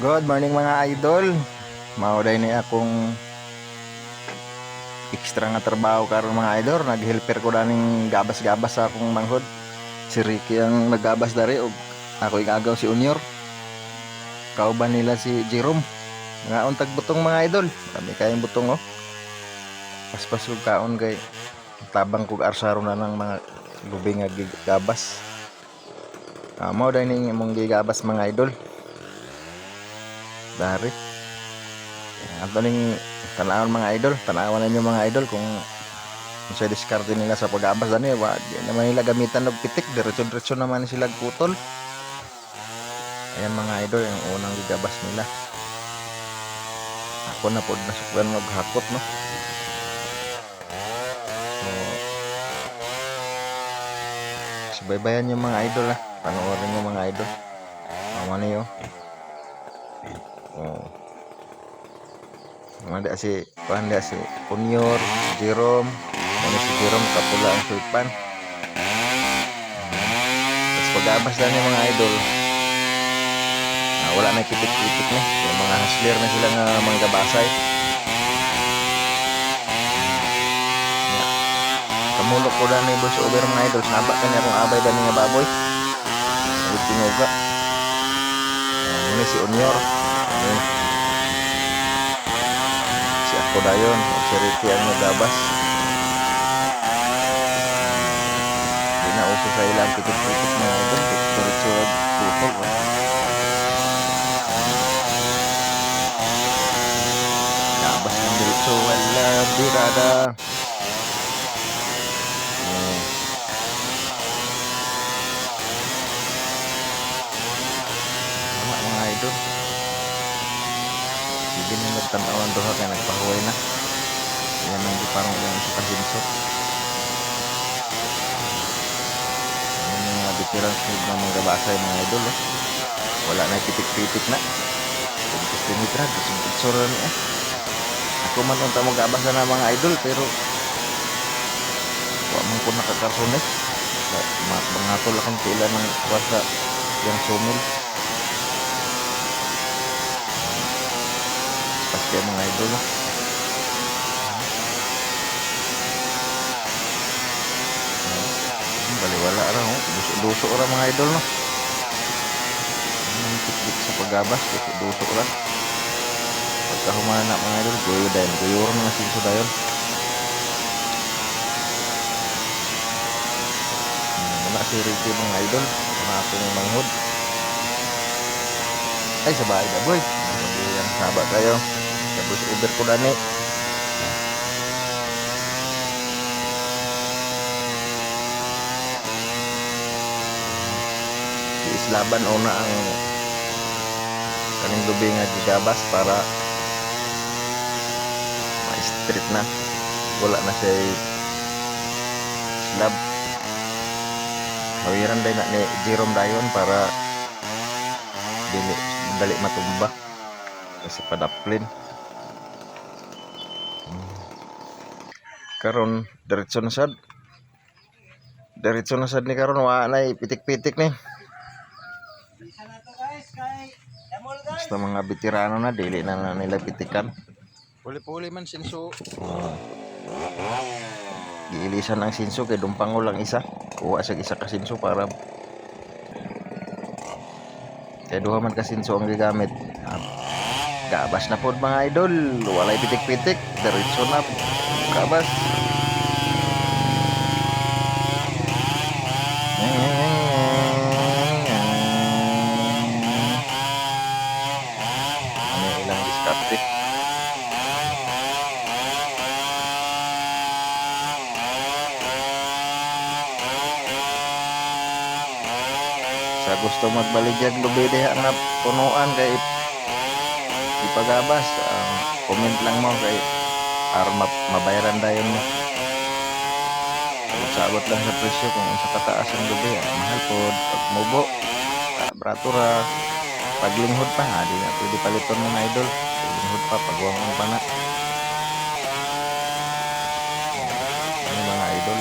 Good morning mga idol. Mauday ni akong extra nga trabaho karon mga idol. Nag-helper ko daning gabas-gabas sa akong manghod. Si Ricky ang naggabas dari og ako igagaw si Unior. Kauban nila si Jerome. Nga untag butong mga idol. Kami kayang butong oh. Paspas ko kaon kay tabang kog arsaro na ng mga lubi nga gigabas. Uh, mao day ning imong gigabas mga idol dari. Ato ning tanawon mga idol. Tanawan ninyo mga idol kung sa diskarte nila sa pag-abas dani wa di naman nila gamitan og pitik. Diretso diretso naman sila putol ayan mga idol yung unang gigabas nila. Ako na pod nasukdan maghakot no? So subaybayan yung mga idol ha panoorin yung mga idol. Mama niyo Oh. Mga si kuan dia si Junior, Jerome, ano si Jerome kapula ang sulpan. Tapos pag-abas na yung mga idol, ah, wala na kitik-kitik na. Yung mga hustler na sila nga mga gabasay. Kamulok ko na ni boss over mga idol. Naba ka niya akong abay dani nga baboy. Sabi tinuga. Uh, muna si Junior. Si ako dayon, si Ricky ang nagabas. Di na uso sa ilang pitik-pitik na ito. Diretso tutol. Nabas ng. Hmm. Tama mga idol. Nagtanawan doha kaya nagpahuway na. Yan ang parang yung sa kasinso. Yan yung mga veteran food ng mga basay mga idol. Eh. Wala na pitik-pitik na. Ni Trag, gusto ni eh. Ako man ang tamo gabasa na mga idol pero wa man ko nakakarson. Ma- Mga tol akong pila ng kwasa yung sumil. Mga idol no? Baliwala ra ho. Duso-duso ra mga idol no. Ang tikdik sa paggabas, duso-duso ra. Pagka humana mga idol, guyo dayon. Guyo ra mga sinso dayon. Hmm, Wala si Ricky mga idol. Mga akong manghod. Ay, sa bahay na boy. Ang saba kayo. Tapos Uber ko dani. Islaban una ang kaning lubi nga gigabas para ma-street na. Wala na siya slab. Hawiran din na ni Jerome dayon para dili dali matumba kasi padaplin karon diretso na sad. Diretso na sad ni karon wa na pitik-pitik ni. Basta mga veterano na dili na, na nila pitikan. Puli-puli man sinso. uh, giilisan ang sinso kay dumpango lang isa. Kuha sa isa ka sinso para kay duha man ka sinso ang gigamit. Ah, gabas na pod mga idol. Walay pitik-pitik. Diretso na diskarte sa gusto magbaligyan lubi diha nga punuan kay ipagabas. Ang comment lang mo kay ma- mabayaran dayon mo sabot lang sa presyo kung sa kataas ang ang mahal po pag mubo ah, bratura paglinghod pa ha di na pwede paliton ng idol paglinghod pa pagwang pa na ano mga idol.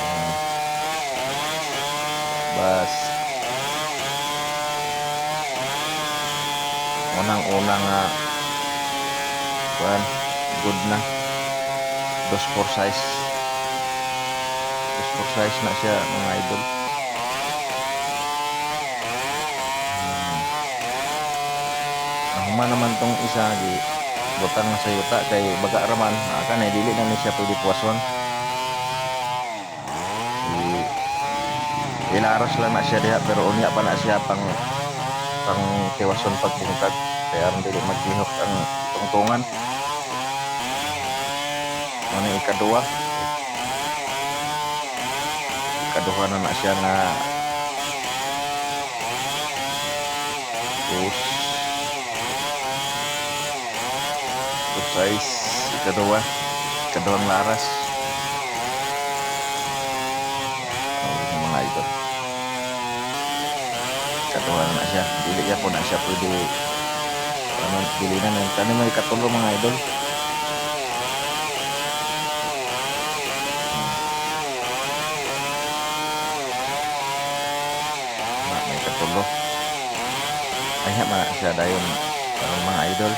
Ah. bas. Unang-unang nga kuan good na. Dos for size. Dos for size na siya mga idol. Hmm. Ahuma naman tong isa gi butang na sa yuta kay baga raman. Aka na dili na ni siya pwede puwason. Ilaras lang na siya diha pero unya pa na siya pang pang tiwason pagbungkag kaya ron dili maglihok ang tungtungan ano yung ikaduha ikaduha na na siya nga Dos. Dos size. Ikaduha. Ikaduhang laras. Oh, yung mga ito. Ikaduha na siya. Dili niya po na siya pwede ano, dili na ng tanim may katulo mga idol. Na, may katulo. Ay, dayon parang mga idol.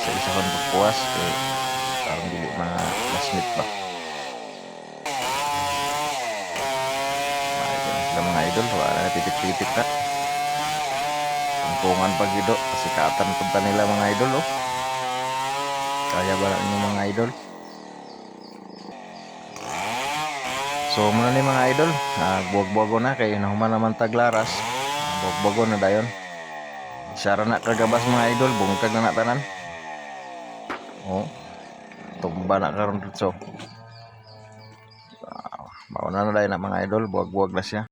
Sa isa kong pagpuwas kay parang dili mga lasmit ba? Idol na mga idol wala na titik-titik na. Tungtungan pag ido kasi katan punta nila mga idol oh. Kaya ba na ninyo mga idol? So muna ni mga idol ah, buwag-buwago na kay nahuman naman taglaras. Buwag-buwago na dayon Sara na kagabas mga idol, bungkag na natanan. Oh. Tumba na karon dito. Ah, mauna na dahil na mga idol, buwag-buwag na siya.